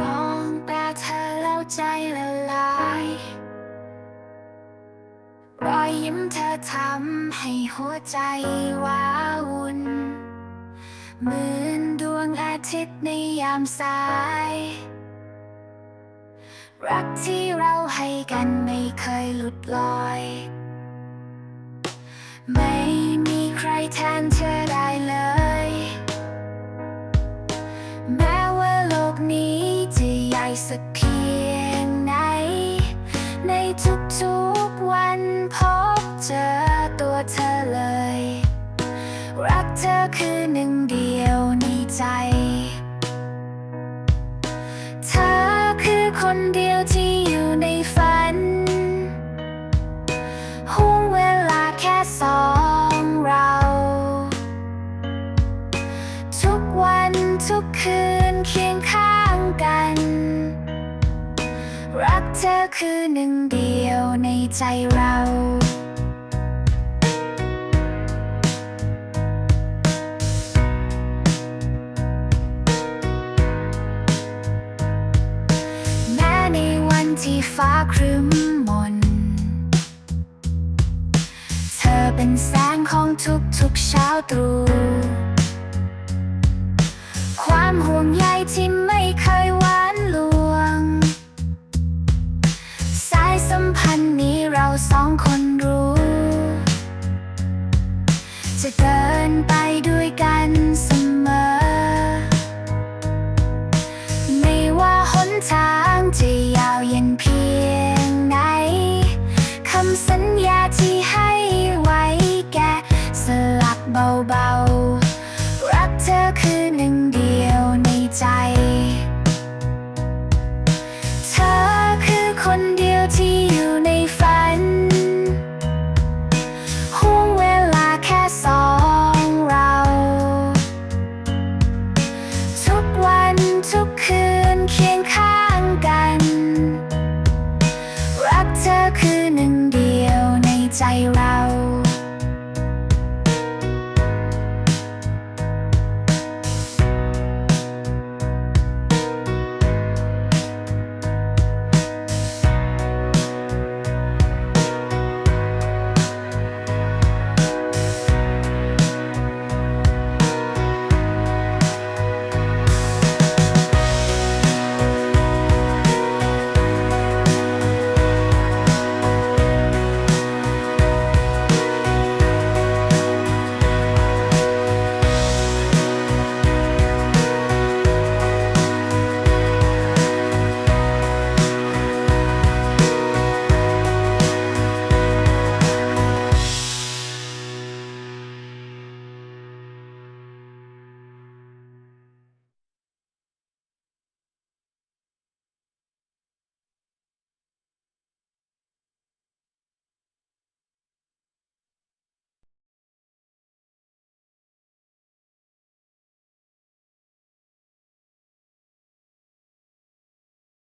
มองตาเธอแล้วใจละลายรอยยิ้มเธอทำให้หัวใจว้าวุ่นเหมือนดวงอาทิตย์ในยามสาย รักที่เราให้กันไม่เคยหลุดลอย ไม่มีใครแทนเธอ สักเพียงไหน ในทุกๆวันพบเจอตัวเธอเลย รักเธอคือหนึ่งเดียวในใจ เธอคือคนเดียวที่อยู่ในฝันห่วงเวลาแค่สองเรา ทุกวันทุกคืน รักเธอคือหนึ่งเดียวในใจเราแม้ในวันที่ฟ้าครึ้มมน เธอเป็นแสงของทุกๆเช้าตรู่ จะเดินไปด้วยกันเสมอ ไม่ว่าหนทางจะยาวเย็นเพียงไหนคำสัญญาที่ให้ไว้แกสลักเบาๆ